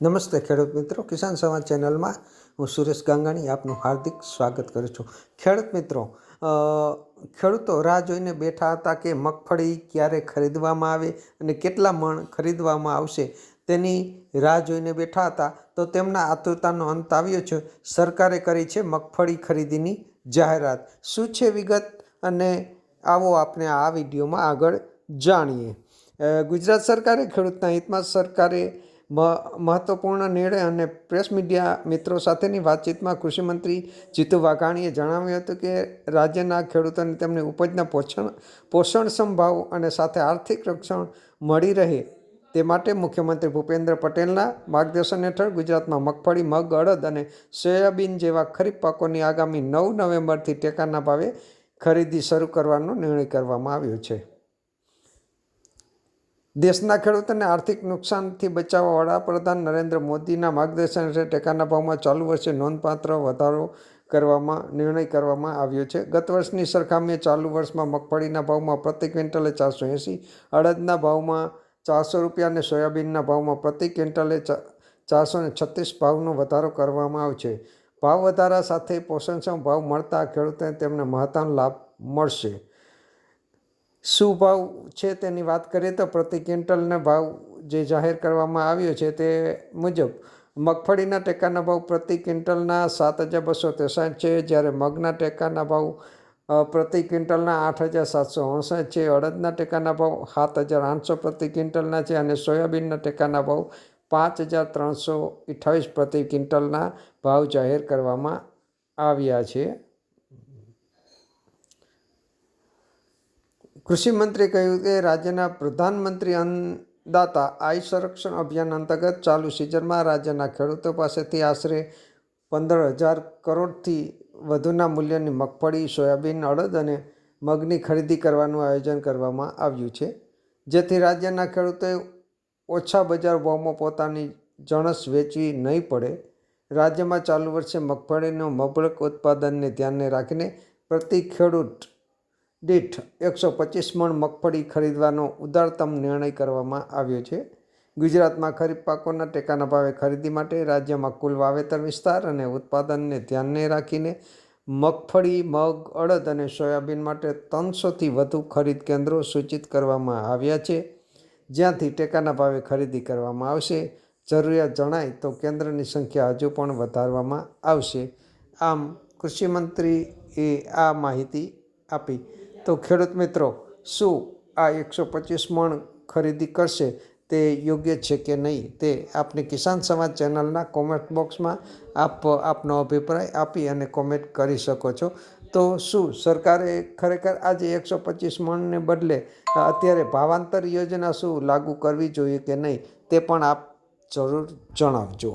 નમસ્તે ખેડૂત મિત્રો, કિસાન સમાજ ચેનલમાં હું સુરેશ ગાંગાણી આપનું હાર્દિક સ્વાગત કરું છું. ખેડૂત મિત્રો ખેડૂતો રાહ જોઈને બેઠા હતા કે મગફળી ક્યારે ખરીદવામાં આવે અને કેટલા મણ ખરીદવામાં આવશે તેની રાહ જોઈને બેઠા હતા. તો તેમના આતુરતાનો અંત આવ્યો છે. સરકારે કરી છે મગફળી ખરીદીની જાહેરાત. શું છે વિગત? અને આવો આપણે આ વિડીયોમાં આગળ જાણીએ. ગુજરાત સરકારે ખેડૂતના હિતમાં સરકારે મહત્વપૂર્ણ નિર્ણય અને પ્રેસ મીડિયા મિત્રો સાથેની વાતચીતમાં કૃષિમંત્રી જીતુ વાઘાણીએ જણાવ્યું હતું કે રાજ્યના ખેડૂતોને તેમની ઉપજના પોષણ, પોષણક્ષમ ભાવ અને સાથે આર્થિક રક્ષણ મળી રહે તે માટે મુખ્યમંત્રી ભૂપેન્દ્ર પટેલના માર્ગદર્શન હેઠળ ગુજરાતમાં મગફળી, મગ, અડદ અને સોયાબીન જેવા ખરીફ પાકોની આગામી નવ નવેમ્બરથી ટેકાના ભાવે ખરીદી શરૂ કરવાનો નિર્ણય કરવામાં આવ્યો છે. દેશના ખેડૂતોને આર્થિક નુકસાનથી બચાવવા વડાપ્રધાન નરેન્દ્ર મોદીના માર્ગદર્શન હેઠળ ટેકાના ભાવમાં ચાલુ વર્ષે નોંધપાત્ર વધારો કરવામાં, નિર્ણય કરવામાં આવ્યો છે. ગત વર્ષની સરખામણીએ ચાલુ વર્ષમાં મગફળીના ભાવમાં પ્રતિ ક્વિન્ટલે ચારસો એંસી, અડદના ભાવમાં ચારસો રૂપિયા અને સોયાબીનના ભાવમાં પ્રતિ ક્વિન્ટલે ચારસો ને છત્રીસ ભાવનો વધારો કરવામાં આવશે ભાવ વધારા સાથે પોષણક્ષમ ભાવ મળતા ખેડૂતોને તેમને મહત્તમ લાભ મળશે. શું ભાવ છે તેની વાત કરીએ તો પ્રતિ ક્વિન્ટલના ભાવ જે જાહેર કરવામાં આવ્યો છે તે મુજબ મગફળીના ટેકાના ભાવ પ્રતિ ક્વિન્ટલના સાત હજાર બસો ત્રેસઠ છે, જ્યારે મગના ટેકાના ભાવ પ્રતિ ક્વિન્ટલના આઠ હજાર સાતસો અડસઠ છે, અડદના ટેકાના ભાવ સાત હજાર આઠસો પ્રતિ ક્વિન્ટલના છે અને સોયાબીનના ટેકાના ભાવ પાંચ હજાર ત્રણસો અઠ્ઠાવીસ પ્રતિ ક્વિન્ટલના ભાવ જાહેર કરવામાં આવ્યા છે. કૃષિમંત્રીએ કહ્યું કે રાજ્યના પ્રધાનમંત્રી અન્નદાતા આય સંરક્ષણ અભિયાન અંતર્ગત ચાલુ સિઝનમાં રાજ્યના ખેડૂતો પાસેથી આશરે પંદર હજાર કરોડથી વધુના મૂલ્યની મગફળી, સોયાબીન, અડદ અને મગની ખરીદી કરવાનું આયોજન કરવામાં આવ્યું છે, જેથી રાજ્યના ખેડૂતોએ ઓછા બજાર ભાવમાં પોતાની જણસ વેચવી નહીં પડે. રાજ્યમાં ચાલુ વર્ષે મગફળીનો મબલક ઉત્પાદનને ધ્યાને રાખીને પ્રતિ ખેડૂત દીઠ એકસો પચીસ મણ મગફળી ખરીદવાનો ઉદારતમ નિર્ણય કરવામાં આવ્યો છે. ગુજરાતમાં ખરીફ પાકોના ટેકાના ભાવે ખરીદી માટે રાજ્યમાં કુલ વાવેતર વિસ્તાર અને ઉત્પાદનને ધ્યાને રાખીને મગફળી, મગ, અડદ અને સોયાબીન માટે ત્રણસોથી વધુ ખરીદ કેન્દ્રો સૂચિત કરવામાં આવ્યા છે. જ્યાંથી ટેકાના ભાવે ખરીદી કરવામાં આવશે. જરૂરિયાત જણાય તો કેન્દ્રની સંખ્યા હજુ પણ વધારવામાં આવશે. આમ, કૃષિમંત્રીએ આ માહિતી આપી. તો ખેડૂત મિત્રો, શું આ એકસો પચીસ મણ ખરીદી કરશે તે યોગ્ય છે કે નહીં તે આપની કિસાન સમાજ ચેનલના કોમેન્ટ બોક્સમાં આપ, આપનો અભિપ્રાય આપી અને કોમેન્ટ કરી શકો છો. તો શું સરકારે ખરેખર આજે એકસો પચીસ મણને બદલે અત્યારે ભાવાંતર યોજના શું લાગુ કરવી જોઈએ કે નહીં તે પણ આપ જરૂર જણાવજો.